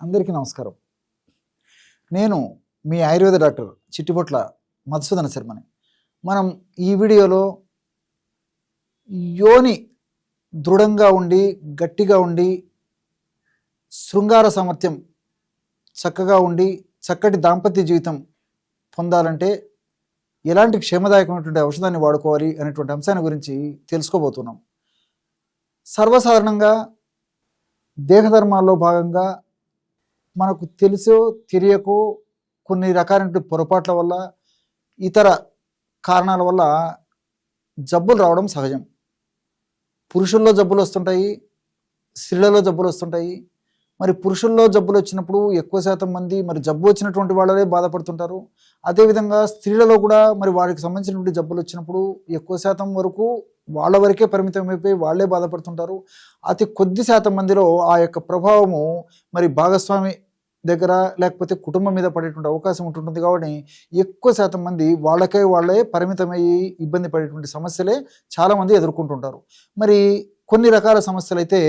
అందరికీ నమస్కారం. నేను మీ ఆయుర్వేద డాక్టర్ చిట్టిపొట్ల మధుసూదన శర్మని. మనం ఈ వీడియోలో యోని దృఢంగా ఉండి గట్టిగా ఉండి శృంగార సామర్థ్యం చక్కగా ఉండి చక్కటి దాంపత్య జీవితం పొందాలంటే ఎలాంటి క్షేమదాయకమైనటువంటి ఔషధాన్ని వాడుకోవాలి అనేటువంటి అంశాన్ని గురించి తెలుసుకోబోతున్నాం. సర్వసాధారణంగా దేహధర్మాల్లో భాగంగా మనకు తెలుసో తెలియకో కొన్ని రకాలైన పొరపాట్ల వల్ల ఇతర కారణాల వల్ల జబ్బులు రావడం సహజం. పురుషుల్లో జబ్బులు వస్తుంటాయి స్త్రీలలో జబ్బులు వస్తుంటాయి. మరి పురుషుల్లో జబ్బులు వచ్చినప్పుడు ఎక్కువ శాతం మంది మరి జబ్బు వచ్చినటువంటి వాళ్ళే బాధపడుతుంటారు. అదేవిధంగా స్త్రీలలో కూడా మరి వారికి సంబంధించినటువంటి జబ్బులు వచ్చినప్పుడు ఎక్కువ శాతం వరకు వాళ్ళ వరకే పరిమితం అయిపోయి వాళ్ళే బాధపడుతుంటారు. అతి కొద్ది శాతం మందిలో ఆ యొక్క ప్రభావము మరి భాగస్వామి దగ్గర లేకపోతే కుటుంబం మీద పడేటువంటి అవకాశం ఉంటుంటుంది కాబట్టి ఎక్కువ శాతం మంది వాళ్ళకే వాళ్ళే పరిమితమయ్యి ఇబ్బంది పడేటువంటి సమస్యలే చాలామంది ఎదుర్కొంటుంటారు. మరి కొన్ని రకాల సమస్యలు అయితే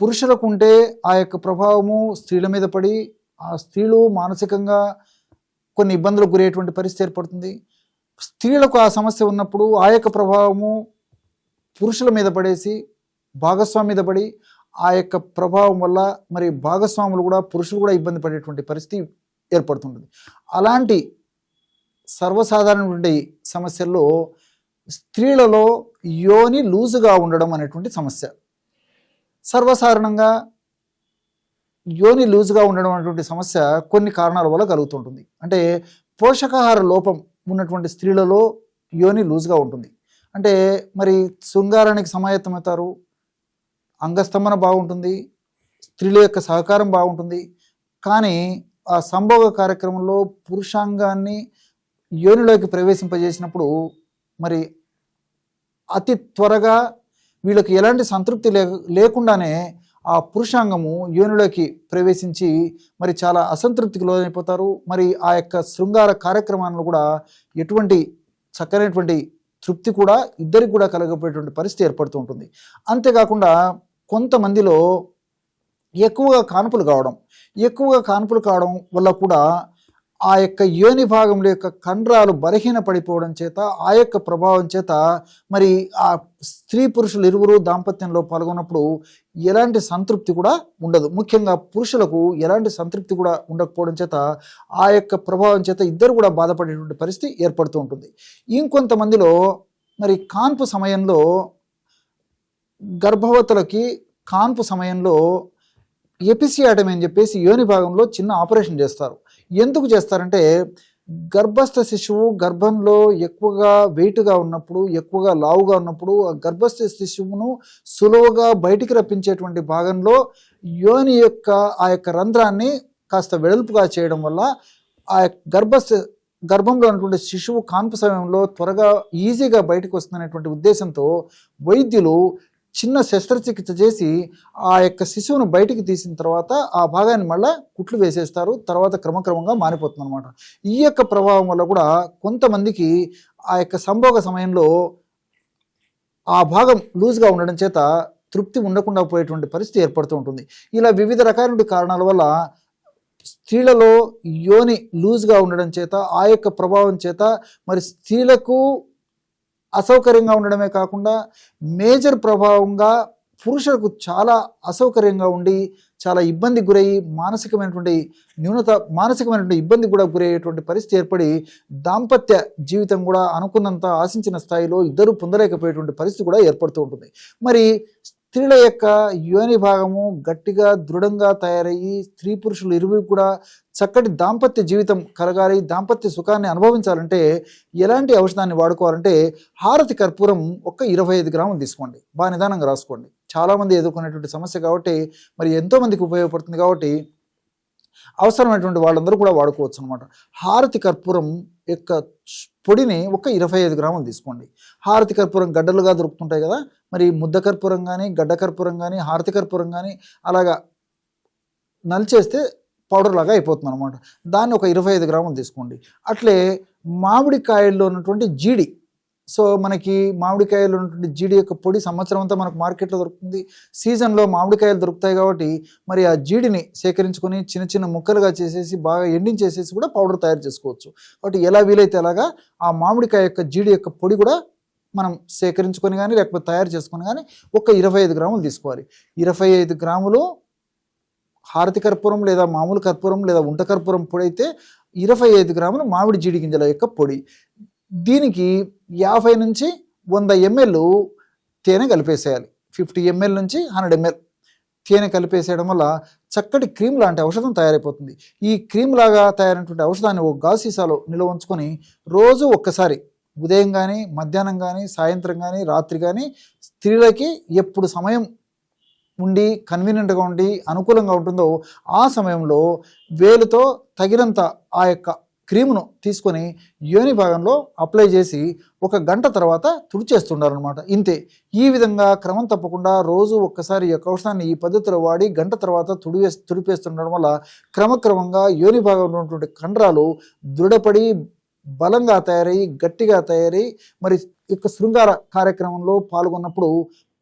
పురుషులకు ఉంటే ఆ యొక్క ప్రభావము స్త్రీల మీద పడి ఆ స్త్రీలు మానసికంగా కొన్ని ఇబ్బందులకు గురయ్యేటువంటి పరిస్థితి ఏర్పడుతుంది. స్త్రీలకు ఆ సమస్య ఉన్నప్పుడు ఆ యొక్క ప్రభావము పురుషుల మీద పడేసి భాగస్వామి మీద పడి ఆ యొక్క ప్రభావం వల్ల మరి భాగస్వాములు కూడా పురుషులు కూడా ఇబ్బంది పడేటువంటి పరిస్థితి ఏర్పడుతుంటుంది అలాంటి సర్వసాధారణటువంటి సమస్యల్లో స్త్రీలలో యోని లూజుగా ఉండడం అనేటువంటి సమస్య. సర్వసాధారణంగా యోని లూజుగా ఉండడం అనేటువంటి సమస్య కొన్ని కారణాల వల్ల కలుగుతుంటుంది. అంటే పోషకాహార లోపం ఉన్నటువంటి స్త్రీలలో యోని లూజ్గా ఉంటుంది. అంటే మరి శృంగారానికి సమాయత్తమవుతారు అంగస్తంభన బాగుంటుంది స్త్రీల యొక్క సహకారం బాగుంటుంది. కానీ ఆ సంభోగ కార్యక్రమంలో పురుషాంగాన్ని యోనిలోకి ప్రవేశింపజేసినప్పుడు మరి అతి త్వరగా వీళ్ళకి ఎలాంటి సంతృప్తి లే లేకుండానే ఆ పురుషాంగము యోనిలోకి ప్రవేశించి మరి చాలా అసంతృప్తికి లోనైపోతారు. మరి ఆ యొక్క శృంగార కార్యక్రమాలను కూడా ఎటువంటి చక్కనైనటువంటి తృప్తి కూడా ఇద్దరికి కూడా కలగపోయేటువంటి పరిస్థితి ఏర్పడుతూ ఉంటుంది. అంతేకాకుండా కొంతమందిలో ఎక్కువగా కాన్పులు కావడం ఎక్కువగా కాన్పులు కావడం వల్ల కూడా ఆ యొక్క యోని భాగంలో యొక్క కండరాలు బలహీన పడిపోవడం చేత ఆ యొక్క ప్రభావం చేత మరి ఆ స్త్రీ పురుషులు ఇరువురు దాంపత్యంలో పాల్గొన్నప్పుడు ఎలాంటి సంతృప్తి కూడా ఉండదు. ముఖ్యంగా పురుషులకు ఎలాంటి సంతృప్తి కూడా ఉండకపోవడం చేత ఆ యొక్క ప్రభావం చేత ఇద్దరు కూడా బాధపడేటువంటి పరిస్థితి ఏర్పడుతూ ఉంటుంది. ఇంకొంతమందిలో మరి కాన్పు సమయంలో గర్భవతులకి కాన్పు సమయంలో ఎపిసియాటమీ అని చెప్పేసి యోని భాగంలో చిన్న ఆపరేషన్ చేస్తారు. ఎందుకు చేస్తారంటే గర్భస్థ శిశువు గర్భంలో ఎక్కువగా వెయిట్గా ఉన్నప్పుడు ఎక్కువగా లావుగా ఉన్నప్పుడు ఆ గర్భస్థ శిశువును సులువుగా బయటికి రప్పించేటువంటి భాగంలో యోని యొక్క ఆ యొక్క రంధ్రాన్ని కాస్త వెడల్పుగా చేయడం వల్ల ఆ యొక్క గర్భస్థ గర్భంలో ఉన్నటువంటి శిశువు కాన్పు సమయంలో త్వరగా ఈజీగా బయటకు వస్తుందనేటువంటి ఉద్దేశంతో వైద్యులు చిన్న శస్త్రచికిత్స చేసి ఆ యొక్క శిశువును బయటికి తీసిన తర్వాత ఆ భాగాన్ని మళ్ళీ కుట్లు వేసేస్తారు. తర్వాత క్రమక్రమంగా మారిపోతుంది అనమాట ఈ యొక్క ప్రభావం వల్ల కూడా కొంతమందికి ఆ యొక్క సంభోగ సమయంలో ఆ భాగం లూజ్గా ఉండడం చేత తృప్తి ఉండకుండా పోయేటువంటి పరిస్థితి ఏర్పడుతూ ఉంటుంది. ఇలా వివిధ రకాల కారణాల వల్ల స్త్రీలలో యోని లూజ్గా ఉండడం చేత ఆ యొక్క ప్రభావం చేత మరి స్త్రీలకు అసౌకర్యంగా ఉండడమే కాకుండా మేజర్ ప్రభావంగా పురుషులకు చాలా అసౌకర్యంగా ఉండి చాలా ఇబ్బంది గురయ్యి మానసికమైనటువంటి న్యూనత మానసికమైనటువంటి ఇబ్బంది కూడా గురయ్యేటువంటి పరిస్థితి ఏర్పడి దాంపత్య జీవితం కూడా అనుకున్నంత ఆశించిన స్థాయిలో ఇద్దరు పొందలేకపోయేటువంటి పరిస్థితి కూడా ఏర్పడుతూ ఉంటుంది. మరి స్త్రీల యొక్క యోని భాగము గట్టిగా దృఢంగా తయారయ్యి స్త్రీ పురుషులు ఇరువురు కూడా చక్కటి దాంపత్య జీవితం కలగాలి దాంపత్య సుఖాన్ని అనుభవించాలంటే ఎలాంటి ఔషధాన్ని వాడుకోవాలంటే హారతి కర్పూరం ఒక్క ఇరవై ఐదు గ్రాములు తీసుకోండి. బాగా నిదానంగా రాసుకోండి. చాలామంది ఎదుర్కొనేటువంటి సమస్య కాబట్టి మరి ఎంతోమందికి ఉపయోగపడుతుంది కాబట్టి అవసరమైనటువంటి వాళ్ళందరూ కూడా వాడుకోవచ్చు అనమాట హారతి కర్పూరం యొక్క పొడిని ఒక ఇరవై ఐదు గ్రాములు తీసుకోండి. హారతి కర్పూరం గడ్డలుగా దొరుకుతుంటాయి కదా మరి ముద్ద కర్పూరం కానీ గడ్డ కర్పూరం కానీ హారతి కర్పూరం కానీ అలాగా నలిచేస్తే పౌడర్ లాగా అయిపోతుంది అనమాట దాన్ని ఒక ఇరవై ఐదు గ్రాములు తీసుకోండి. అట్లే మామిడికాయల్లో ఉన్నటువంటి జీడి సో మనకి మామిడికాయలు ఉన్నటువంటి జీడి యొక్క పొడి సంవత్సరం అంతా మనకు మార్కెట్లో దొరుకుతుంది. సీజన్లో మామిడికాయలు దొరుకుతాయి కాబట్టి మరి ఆ జీడిని సేకరించుకొని చిన్న చిన్న ముక్కలుగా చేసేసి బాగా ఎండించేసేసి కూడా పౌడర్ తయారు చేసుకోవచ్చు. కాబట్టి ఎలా వీలైతే అలాగా ఆ మామిడికాయ యొక్క జీడి యొక్క పొడి కూడా మనం సేకరించుకొని కానీ లేకపోతే తయారు చేసుకొని కానీ ఒక ఇరవై ఐదు గ్రాములు తీసుకోవాలి. ఇరవై ఐదు గ్రాములు హారతి కర్పూరం లేదా మామూలు కర్పూరం లేదా ఉంట కర్పూరం పొడి అయితే ఇరవై ఐదు గ్రాములు మామిడి జీడి గింజల యొక్క పొడి. దీనికి యాభై నుంచి వంద ఎంఎల్ తేనె కలిపేసేయాలి. ఫిఫ్టీ ఎంఎల్ నుంచి హండ్రెడ్ ఎంఎల్ తేనె కలిపేసేయడం వల్ల చక్కటి క్రీమ్ లాంటి ఔషధం తయారైపోతుంది. ఈ క్రీమ్ లాగా తయారైనటువంటి ఔషధాన్ని ఒక గాజు సీసాలో నిల్వ ఉంచుకొని రోజు ఒక్కసారి ఉదయం కానీ మధ్యాహ్నం కానీ సాయంత్రం కానీ రాత్రి కానీ స్త్రీలకి ఎప్పుడు సమయం ఉండి కన్వీనియంట్గా ఉండి అనుకూలంగా ఉంటుందో ఆ సమయంలో వేలుతో తగినంత ఆ యొక్క క్రీమును తీసుకొని యోని భాగంలో అప్లై చేసి ఒక గంట తర్వాత తుడిచేస్తుండాలన్నమాట ఇంతే. ఈ విధంగా క్రమం తప్పకుండా రోజు ఒక్కసారి ఈ యొక్క ఔషధాన్ని ఈ పద్ధతిలో వాడి గంట తర్వాత తుడివే తుడిపేస్తుండడం వల్ల క్రమక్రమంగా యోని భాగంలో ఉన్నటువంటి కండరాలు దృఢపడి బలంగా తయారై గట్టిగా తయారై మరి యొక్క శృంగార కార్యక్రమంలో పాల్గొన్నప్పుడు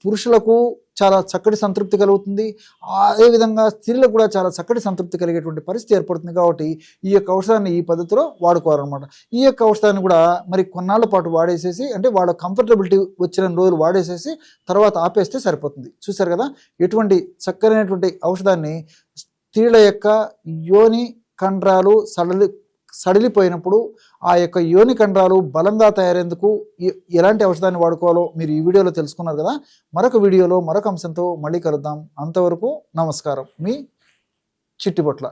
పురుషులకు చాలా చక్కటి సంతృప్తి కలుగుతుంది. అదేవిధంగా స్త్రీలకు కూడా చాలా చక్కటి సంతృప్తి కలిగేటువంటి పరిస్థితి ఏర్పడుతుంది కాబట్టి ఈ యొక్క ఔషధాన్ని ఈ పద్ధతిలో వాడుకోవాలన్నమాట. ఈ యొక్క ఔషధాన్ని కూడా మరి కొన్నాళ్ళ పాటు వాడేసేసి అంటే వాళ్ళ కంఫర్టబిలిటీ వచ్చిన రోజులు వాడేసేసి తర్వాత ఆపేస్తే సరిపోతుంది. చూసారు కదా? ఎటువంటి చక్కనైనటువంటి ఔషధాన్ని స్త్రీల యొక్క యోని కండరాలు సడలి సడిలిపోయినప్పుడు ఆ యొక్క యోని కండరాలు బలంగా తయారేందుకు ఎలాంటి ఔషధాన్ని వాడుకోవాలో మీరు ఈ వీడియోలో తెలుసుకున్నారు కదా. మరొక వీడియోలో మరొక అంశంతో మళ్ళీ కలుద్దాం. అంతవరకు నమస్కారం. మీ చిట్టిబొట్ల.